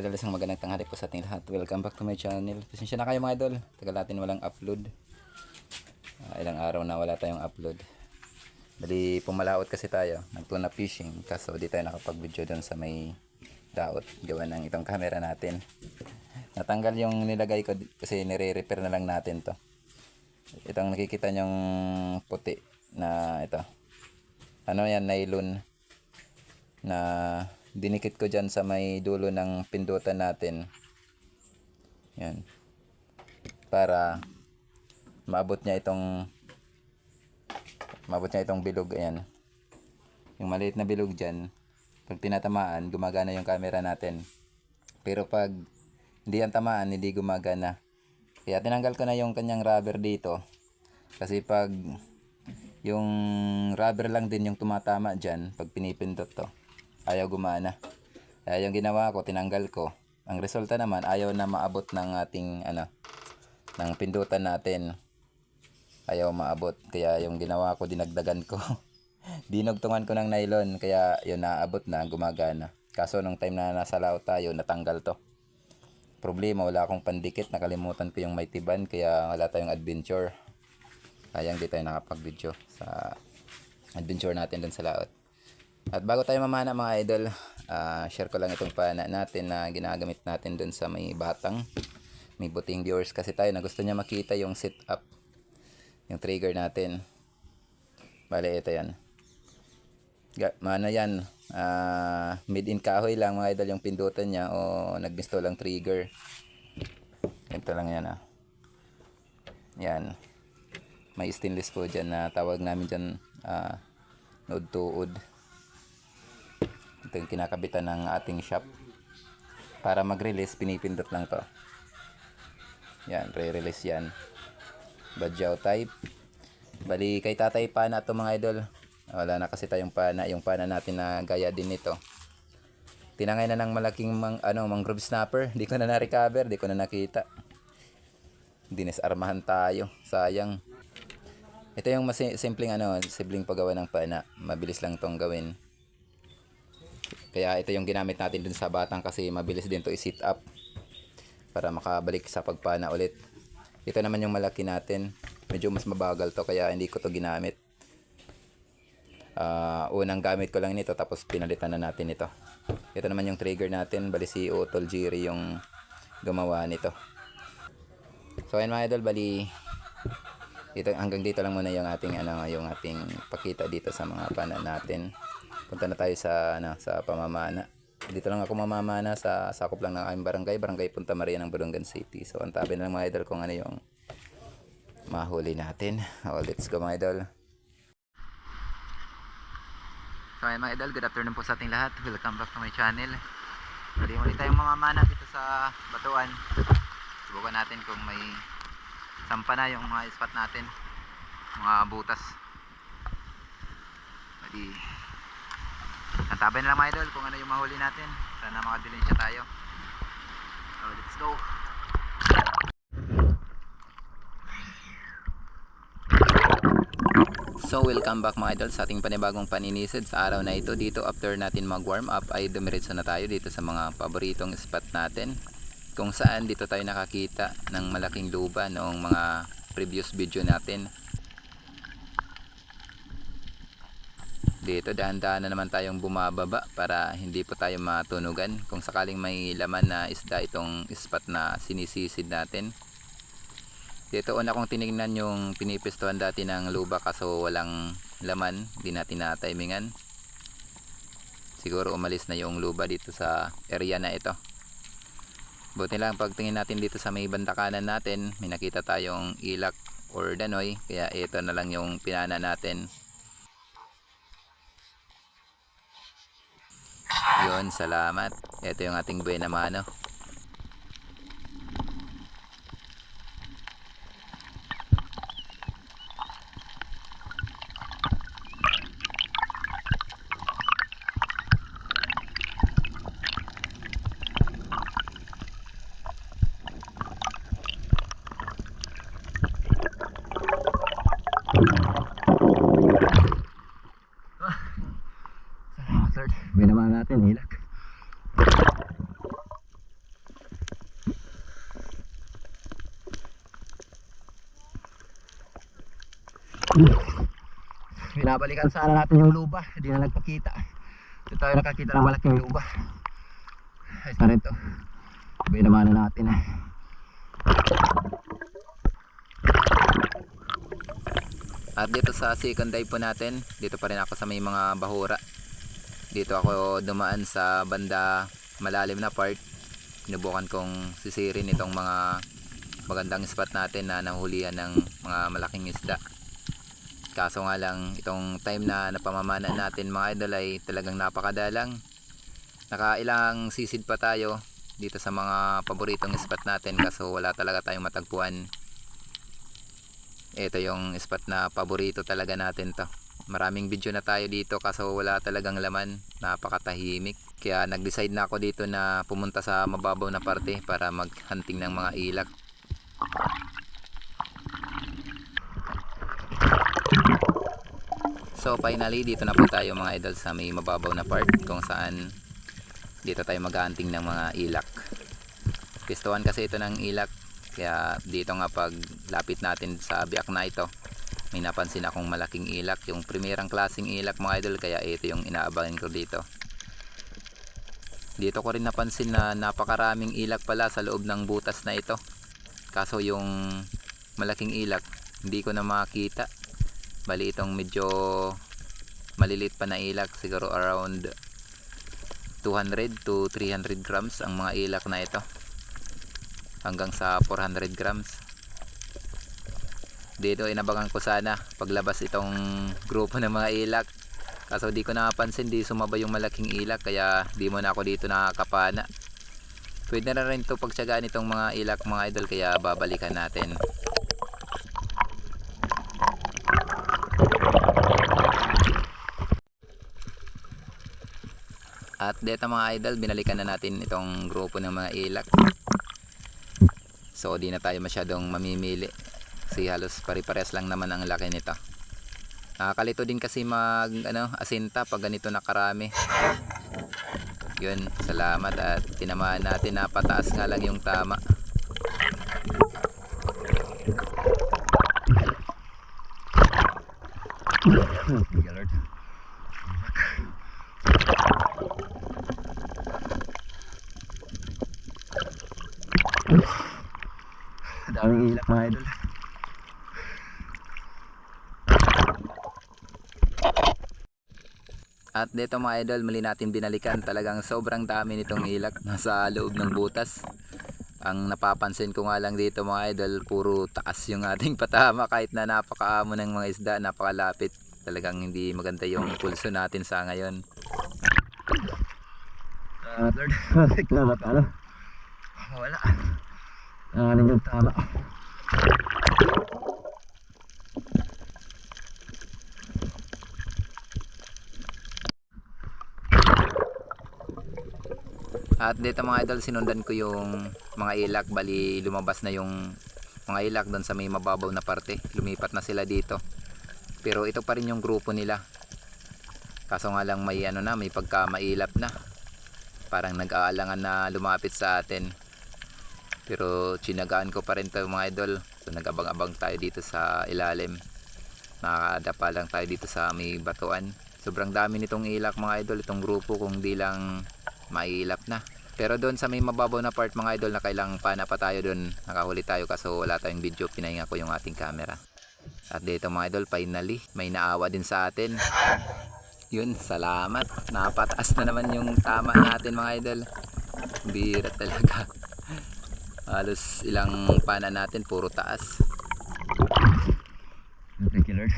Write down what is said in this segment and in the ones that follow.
idol, isang magandang tanghali po sa ating lahat. Welcome back to my channel. Pasensya na kayo mga idol. Tagal natin walang upload. Ah, ilang araw na wala tayong upload. Bali, pumalaot kasi tayo. Nagtuna fishing. Kaso di tayo nakapag-video doon sa may daot. Gawa ng itong camera natin. Natanggal yung nilagay ko kasi nire-repair na lang natin to. Itong nakikita nyong puti na ito. Ano yan, nylon na dinikit ko dyan sa may dulo ng pindutan natin. Yan. Para maabot niya itong maabot niya itong bilog. Ayan. Yung maliit na bilog dyan, pag tinatamaan, gumagana yung camera natin. Pero pag hindi yan tamaan, hindi gumagana. Kaya tinanggal ko na yung kanyang rubber dito. Kasi pag yung rubber lang din yung tumatama dyan, pag pinipindot to, ayaw gumana. Kaya yung ginawa ko, tinanggal ko. Ang resulta naman, ayaw na maabot ng ating, ano, ng pindutan natin. Ayaw maabot. Kaya yung ginawa ko, dinagdagan ko. Dinugtungan ko ng nylon, kaya yun naabot na, gumagana. Kaso nung time na nasa laot tayo, natanggal to. Problema, wala akong pandikit, nakalimutan ko yung may tiban, kaya wala tayong adventure. Kaya hindi tayo nakapag-video sa adventure natin dun sa laot. At bago tayo mamana mga idol, ah, share ko lang itong pana natin na ginagamit natin dun sa may batang. May buting viewers kasi tayo na gusto niya makita yung sit up, yung trigger natin. Bale, ito yan. Mana yan, ah, made in kahoy lang mga idol yung pindutan niya o nagbisto lang trigger. Ito lang yan ah. Yan. May stainless po dyan na tawag namin dyan ah, node to wood. Ito kinakabitan ng ating shop. Para mag-release, pinipindot lang to. Yan, re-release yan. Badyaw type. Bali, kay tatay pana to mga idol. Wala na kasi tayong pana. Yung pana natin na gaya din nito. Tinangay na ng malaking mang, ano, mangrove snapper. Di ko na na-recover. Di ko na nakita. Dinisarmahan tayo. Sayang. Ito yung mas simpleng ano, simpleng paggawa ng pana. Mabilis lang tong gawin. Kaya ito yung ginamit natin dun sa batang kasi mabilis din to i-sit up para makabalik sa pagpana ulit. Ito naman yung malaki natin. Medyo mas mabagal to kaya hindi ko to ginamit. Ah, unang gamit ko lang nito tapos pinalitan na natin ito. Ito naman yung trigger natin. Bali si Utol Jiri yung gumawa nito. So ayun mga idol, bali dito hanggang dito lang muna yung ating ano yung ating pakita dito sa mga pana natin. Punta na tayo sa ano sa pamamana. Dito lang ako mamamana sa sakop lang ng aming barangay, barangay Punta Maria ng Bulungan City. So antabi na lang mga idol kung ano yung mahuli natin. Oh, let's go mga idol. So ayun mga idol, good afternoon po sa ating lahat. Welcome back to my channel. Muli muli tayong mamamana dito sa Batuan. Subukan natin kung may sampa na yung mga spot natin. Mga butas. Mali. Antabay na lang mga idol kung ano yung mahuli natin. Sana makadilin siya tayo. So let's go. So welcome back mga idol sa ating panibagong paninisid sa araw na ito dito after natin mag warm up ay dumiretso na tayo dito sa mga paboritong spot natin kung saan dito tayo nakakita ng malaking luba noong mga previous video natin dito dahan-dahan na naman tayong bumababa para hindi po tayo matunugan kung sakaling may laman na isda itong spot na sinisisid natin dito una kong tinignan yung pinipistuhan dati ng luba kaso walang laman, di natin na timingan. Siguro umalis na yung luba dito sa area na ito. Buti lang pagtingin natin dito sa may banda kanan natin, may nakita tayong ilak or danoy, kaya ito na lang yung pinana natin. Yun, salamat. Ito yung ating buena mano. Salamat Lord. Buena mano natin, hilak. Binabalikan sana natin yung luba. Hindi na nagpakita. Ito tayo nakakita ng malaking luba. Na rin to. Binamanan natin eh. At dito sa second dive po natin, dito pa rin ako sa may mga bahura. Dito ako dumaan sa banda malalim na part. Sinubukan kong sisirin itong mga magandang spot natin na nahulihan ng mga malaking isda. Kaso nga lang, itong time na napamamana natin mga idol ay talagang napakadalang. Nakailang sisid pa tayo dito sa mga paboritong spot natin kaso wala talaga tayong matagpuan. Ito yung spot na paborito talaga natin to. Maraming video na tayo dito kaso wala talagang laman. Napakatahimik. Kaya nag-decide na ako dito na pumunta sa mababaw na parte para mag-hunting ng mga ilak. So finally dito na po tayo mga idol sa may mababaw na part kung saan dito tayo mag-hunting ng mga ilak. Pistuhan kasi ito ng ilak kaya dito nga pag lapit natin sa biak na ito may napansin akong malaking ilak yung primerang klaseng ilak mga idol kaya ito yung inaabangan ko dito. Dito ko rin napansin na napakaraming ilak pala sa loob ng butas na ito. Kaso yung malaking ilak hindi ko na makita bali itong medyo malilit pa na ilak siguro around 200 to 300 grams ang mga ilak na ito. Hanggang sa 400 grams. Dito inabangan ko sana paglabas itong grupo ng mga ilak. Kaso di ko napansin di sumaba yung malaking ilak kaya di mo na ako dito nakakapana. Pwede na rin to pagtsagaan itong mga ilak mga idol kaya babalikan natin At dito mga idol, binalikan na natin itong grupo ng mga ilak. So di na tayo masyadong mamimili. Kasi halos pare-pares lang naman ang laki nito. Nakakalito din kasi mag ano, asinta pag ganito nakarami. Yun, salamat at tinamaan natin na pataas nga lang yung tama. Daming ilak mga idol. At dito mga idol, muli natin binalikan. Talagang sobrang dami nitong ilak nasa loob ng butas. Ang napapansin ko nga lang dito mga idol, puro taas yung ating patama kahit na napakaamo ng mga isda, napakalapit. Talagang hindi maganda yung pulso natin sa ngayon. Uh, third, reklama pa ano? Yung tama? At dito mga idol, sinundan ko yung mga ilak. Bali, lumabas na yung mga ilak doon sa may mababaw na parte. Lumipat na sila dito. Pero ito pa rin yung grupo nila. Kaso nga lang may ano na, may pagka mailap na. Parang nag-aalangan na lumapit sa atin. Pero chinagaan ko pa rin to mga idol. So nag-abang-abang tayo dito sa ilalim. Nakakadapa lang tayo dito sa may batuan. Sobrang dami nitong ilak mga idol. Itong grupo kung di lang mailap na. Pero doon sa may mababaw na part mga idol na kailang pana pa tayo doon. Nakahuli tayo kaso wala tayong video. Pinahinga ko yung ating camera. At dito mga idol finally may naawa din sa atin. Yun, salamat. Napataas na naman yung tama natin mga idol. Bira talaga. Halos ilang pana natin puro taas. Thank you Lord.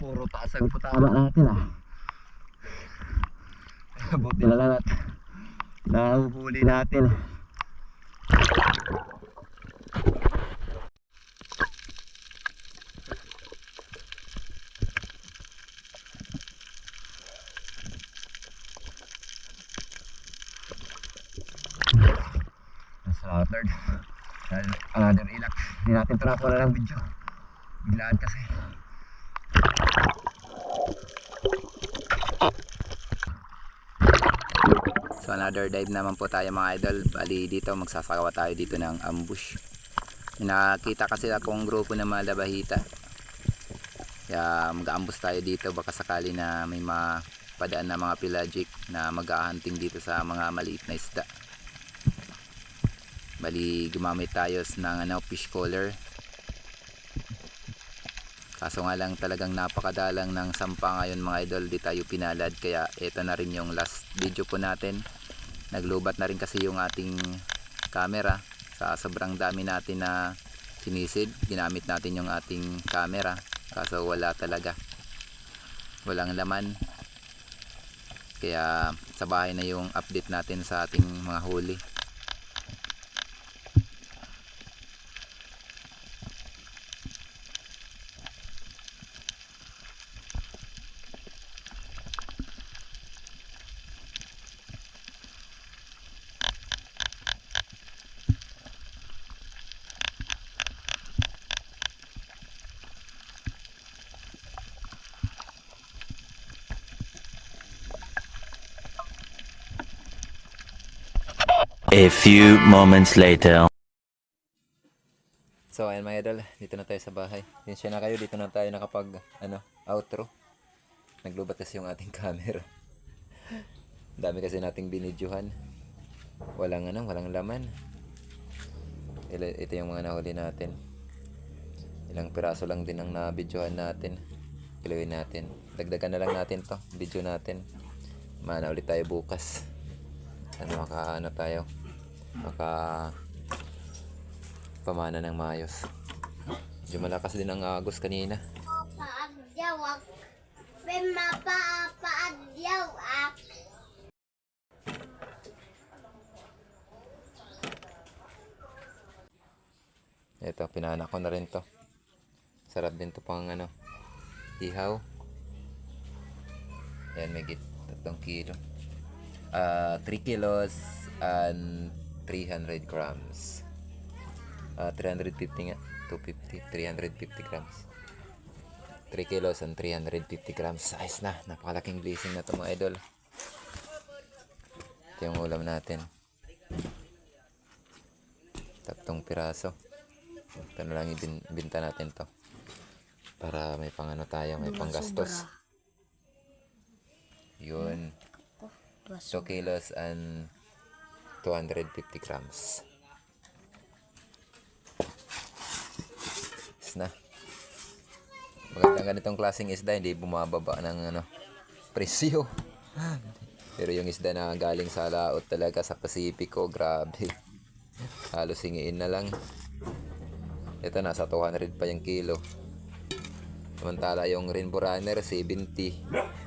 puro taas ang patama natin ah. Buti na lang at nahuhuli natin. Lord. Dahil another ilak. Hindi natin ito nakuha ng video. Biglaan kasi. So another dive naman po tayo mga idol. Bali dito magsasakawa tayo dito ng ambush. Nakita kasi akong grupo ng mga labahita. Kaya mag-aambos tayo dito baka sakali na may mapadaan na mga pelagic na mag-ahunting dito sa mga maliit na isda. Bali gumamit tayo ng ano, fish collar. Kaso nga lang talagang napakadalang ng sampa ngayon mga idol di tayo pinalad kaya ito na rin yung last video po natin. Naglubat na rin kasi yung ating camera sa sobrang dami natin na sinisid. Ginamit natin yung ating camera kaso wala talaga. Walang laman. Kaya sa bahay na yung update natin sa ating mga huli. A few moments later. So ayan mga idol, dito na tayo sa bahay. Pinsya na kayo, dito na tayo nakapag ano, outro. Naglubat kasi yung ating camera. Dami kasi nating binidyohan. Walang ano, walang laman. Ito yung mga nahuli natin. Ilang piraso lang din ang nabidyohan natin. Kilawin natin. Dagdagan na lang natin to, video natin. Mana ulit tayo bukas. Ano maka ano tayo? Maka pamana ng maayos. Medyo malakas din ang agos kanina. Paadyaw ak. May mapapaadyaw ak. Ito, pinana ko na rin to. Sarap din to pang ano, ihaw. Yan, may git, 3 kilo. Ah, 3 kilos and 300 grams. Ah, 350 nga. 250, 350 grams. 3 kilos and 350 grams. Ayos na. Napakalaking blessing na to mga idol. Ito yung ulam natin. Tatlong piraso. Ito na lang ibinta natin to. Para may pangano tayo, may panggastos. Yun. 2 kilos and 250 grams. Is na. Magandang ganitong klaseng isda, hindi bumababa ng ano, presyo. Pero yung isda na galing sa laot talaga sa Pasipiko, grabe. Halos hingiin na lang. Ito nasa 200 pa yung kilo. Samantala yung Rainbow Runner 70.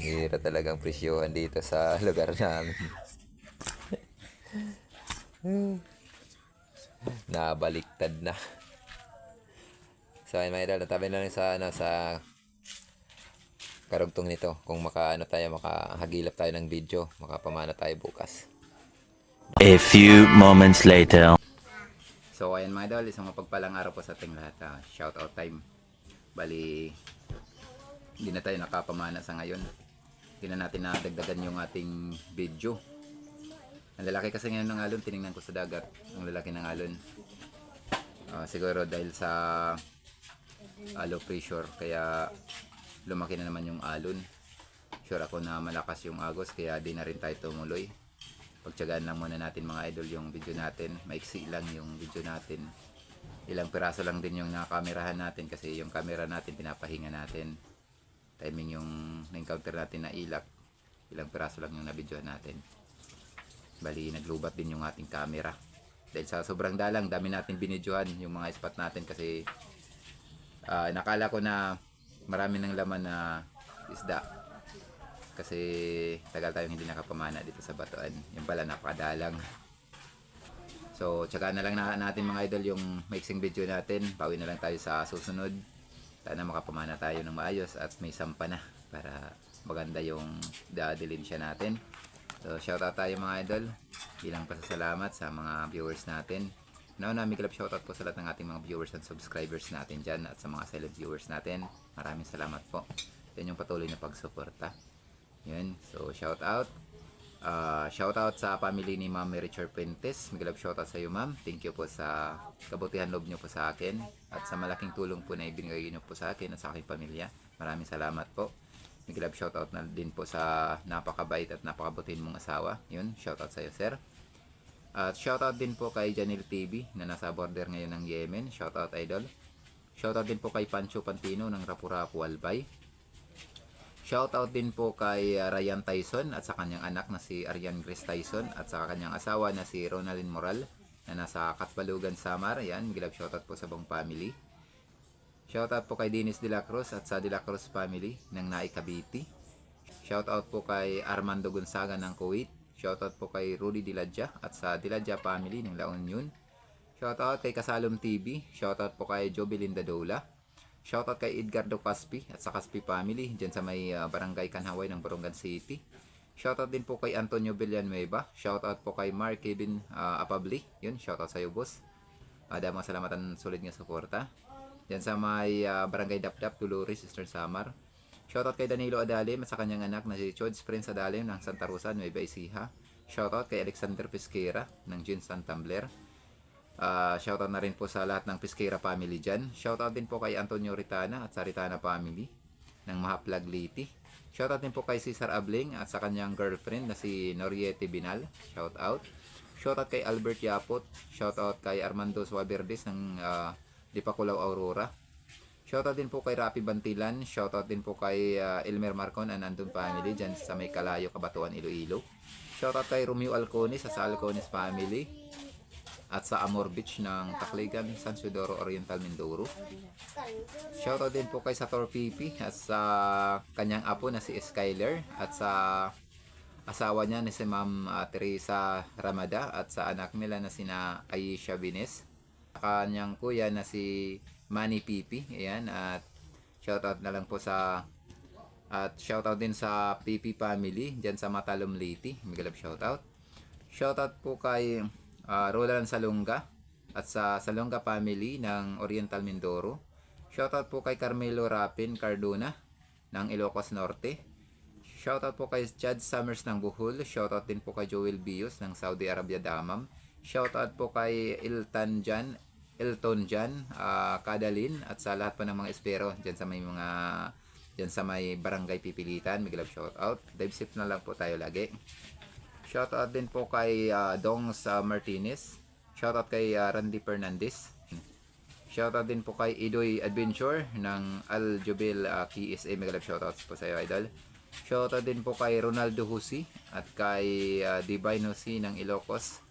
Hira talagang presyohan dito sa lugar namin. Nabaliktad na. So ayun mga idol, natabi na lang sa ano sa karugtong nito. Kung makaano tayo, makahagilap tayo ng video, makapamana tayo bukas. A few moments later. So ayan mga idol, isang mapagpalang araw po sa ating lahat. ah. shout out time. Bali, hindi na tayo nakapamana sa ngayon. Na natin nadagdagan yung ating video. Ang lalaki kasi ngayon ng alon, tiningnan ko sa dagat. Ang lalaki ng alon. Ah, siguro dahil sa ah, low pressure, kaya lumaki na naman yung alon. Sure ako na malakas yung agos, kaya di na rin tayo tumuloy pagtsagaan lang muna natin mga idol yung video natin maiksi lang yung video natin ilang piraso lang din yung nakakamerahan natin kasi yung camera natin pinapahinga natin timing yung na-encounter natin na ilak ilang piraso lang yung nabidyohan natin bali naglubat din yung ating camera dahil sa sobrang dalang dami natin binidyohan yung mga spot natin kasi ah, nakala ko na marami ng laman na isda kasi tagal tayong hindi nakapamana dito sa Batuan. Yung pala napakadalang. So, tsaka na lang na, natin mga idol yung mixing video natin. Pawi na lang tayo sa susunod. Sana makapamana tayo ng maayos at may sampa na para maganda yung dadilin siya natin. So, shout out tayo mga idol. Bilang pasasalamat sa mga viewers natin. Nauna, may kalap shoutout po sa lahat ng ating mga viewers and subscribers natin dyan at sa mga silent viewers natin. Maraming salamat po. Yan yung patuloy na pagsuporta. Yun. So, shout Ah, shoutout sa family ni Ma'am Mary Char Puentes. Migalab shoutout sa iyo, Ma'am. Thank you po sa kabutihan loob niyo po sa akin at sa malaking tulong po na ibinigay niyo po sa akin at sa aking pamilya. Maraming salamat po. Migalab shoutout na din po sa napakabait at napakabutin mong asawa. Yun, shoutout sa iyo, sir. At shoutout din po kay Janil TV na nasa border ngayon ng Yemen. Shoutout idol. Shoutout din po kay Pancho Pantino ng Rapurapu Albay. Shoutout din po kay uh, Ryan Tyson at sa kanyang anak na si Arian Grace Tyson at sa kanyang asawa na si Ronaldin Moral na nasa Katbalugan, Samar. Yan, gilab shoutout po sa buong family. Shoutout po kay Dennis De La Cruz at sa De La Cruz family ng Nai Cavite. Shoutout po kay Armando Gonzaga ng Kuwait. Shoutout po kay Rudy Diladja at sa Diladja family ng La Union. Shoutout kay Kasalom TV. Shoutout po kay Jobelinda Dola. Shoutout kay Edgardo Caspi at sa Caspi family dyan sa may uh, barangay Kanhaway ng Borongan City. Shoutout din po kay Antonio Villanueva. Shoutout po kay Mark Kevin uh, Apabli. Yun, shoutout sa iyo boss. Uh, dahil mga salamatan sulit nga suporta. Dyan sa may uh, barangay Dapdap, Dolores, Eastern Samar. Shoutout kay Danilo Adalim at sa kanyang anak na si Chods Prince Adalim ng Santa Rosa, Nueva Ecija. Shoutout kay Alexander Pesquera ng Jinsan Tumbler. Ah, shoutout na rin po sa lahat ng Pesquera family dyan. Shoutout din po kay Antonio Ritana at sa Ritana family ng Mahaplag Liti. Shoutout din po kay Cesar Abling at sa kanyang girlfriend na si Noriete Binal. Shoutout. Shoutout kay Albert Yapot. Shoutout kay Armando Suaverdes ng uh, Dipakulaw Aurora. Shoutout din po kay Rapi Bantilan. Shoutout din po kay ah, Elmer Marcon and Andon family dyan sa may Kalayo, Kabatuan, Iloilo. Shoutout kay Romeo Alconis sa Alconis family at sa Amor Beach ng Takligan, San Isidoro Oriental, Mindoro. Shoutout din po kay Sator Pipi at sa kanyang apo na si Skyler at sa asawa niya na si Ma'am ah, Teresa Ramada at sa anak nila na sina Aisha Bines. Kanyang kuya na si Manny Pipi. Ayan, at shoutout na lang po sa at shoutout din sa Pipi family dyan sa Matalom Liti. Migalab shoutout. Shoutout po kay uh, Roland Salonga at sa Salonga family ng Oriental Mindoro. Shoutout po kay Carmelo Rapin Cardona ng Ilocos Norte. Shoutout po kay Chad Summers ng Bohol. Shoutout din po kay Joel Bios ng Saudi Arabia Damam. Shoutout po kay Iltan Jan, Elton Jan, ah, Kadalin at sa lahat po ng mga espero dyan sa may mga dyan sa may barangay pipilitan. Big love shoutout. Dive sip na lang po tayo lagi. Shoutout din po kay ah, Dong sa Martinez. Shoutout kay ah, Randy Fernandez. Shoutout din po kay Idoy Adventure ng Al Jubil uh, KSA. Mega love shoutouts po sa iyo, idol. Shoutout din po kay Ronaldo Husi at kay uh, Divine Husi ng Ilocos.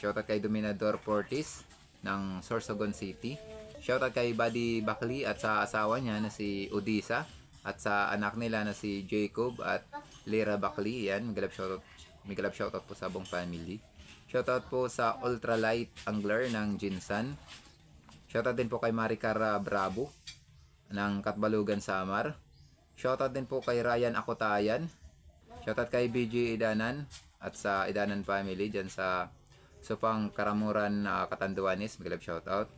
Shoutout kay Dominador Portis ng Sorsogon City. Shoutout kay Buddy Bakli at sa asawa niya na si Odisa at sa anak nila na si Jacob at Lira Bakli. Yan, migalap shoutout, migalap shoutout po sa buong family. Shoutout po sa Ultralight Angler ng Jinsan. Shoutout din po kay Maricara Bravo ng Katbalugan Samar. Shoutout din po kay Ryan Akotayan. Shoutout kay BG Idanan at sa Idanan family dyan sa Supang Karamuran uh, Katanduanis. Magalab shoutout.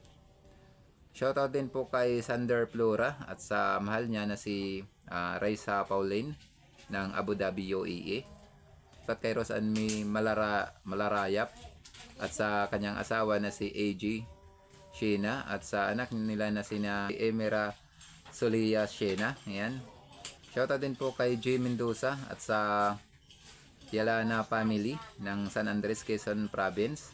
Shoutout din po kay Sander Flora at sa mahal niya na si uh, Raisa Pauline ng Abu Dhabi UAE. At kay Rosanmi Malara, Malarayap at sa kanyang asawa na si AG Sheena at sa anak nila na sina Emira Solia Sheena. Ayan. Shoutout din po kay J. Mendoza at sa Yalana family ng San Andres, Quezon Province.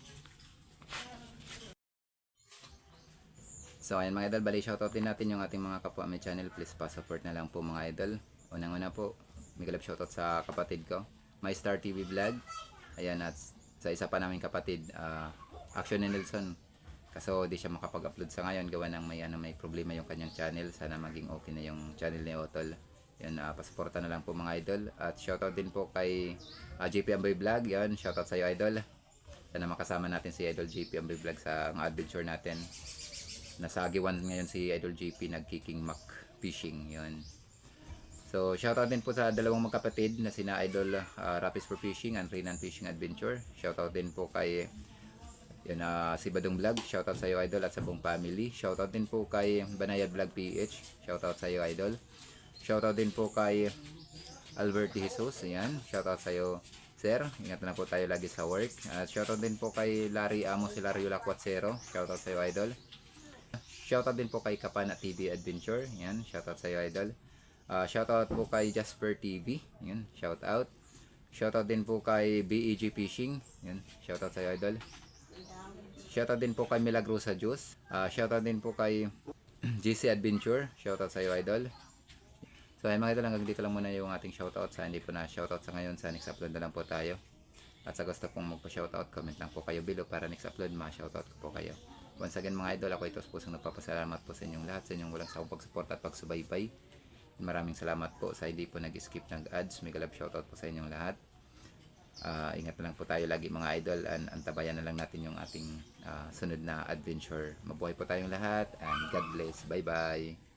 So ayan mga idol, bali shoutout din natin yung ating mga kapwa may channel. Please pa-support na lang po mga idol. Unang-una po, may galap shoutout sa kapatid ko, My Star TV Vlog. Ayan at sa isa pa naming kapatid, ah, Action ni Nelson. Kaso di siya makapag-upload sa ngayon gawa ng may ano may problema yung kanyang channel. Sana maging okay na yung channel ni Otol. Yan, uh, pasuporta na lang po mga idol. At shoutout din po kay ah, JP Amboy Vlog. Yan, shoutout sa iyo idol. Sana makasama natin si Idol JP Amboy Vlog sa adventure natin. Nasa Agiwan ngayon si Idol JP nagkiking mac fishing. Yan. So, shoutout din po sa dalawang magkapatid na sina Idol uh, Rapis for Fishing and Renan Fishing Adventure. Shoutout din po kay yan na si Badong Vlog. Shoutout sa iyo Idol at sa buong family. Shoutout din po kay Banayad Vlog PH. Shoutout sa iyo Idol. Shoutout din po kay Albert De Jesus. Ayan. Shoutout sa iyo Sir, ingat na po tayo lagi sa work. At shoutout din po kay Larry Amos, si Larry Lacuatsero. Shoutout sa iyo, idol. Shoutout din po kay Kapana TV Adventure. Yan, shoutout sa iyo, idol. Ah, shoutout po kay Jasper TV. Yan, shoutout. Shoutout din po kay BEG Fishing. Yan, shoutout sa idol. Shoutout din po kay Milagrosa Juice. Ah, shoutout din po kay GC Adventure. Shoutout sa iyo, idol. So ayun mga idol, hanggang dito lang muna yung ating shoutout. Sa hindi po na shoutout sa ngayon, sa next upload na lang po tayo. At sa gusto pong magpa-shoutout, comment lang po kayo below para next upload ma-shoutout ko po kayo. Once again mga idol, ako ito sa pusong nagpapasalamat po sa inyong lahat, sa inyong walang sawang pagsuporta at pagsubaybay. Maraming salamat po sa hindi po nag-skip ng ads. May galab shoutout po sa inyong lahat. Ah, ingat na lang po tayo lagi mga idol and antabayan na lang natin yung ating ah, sunod na adventure. Mabuhay po tayong lahat and God bless. Bye bye.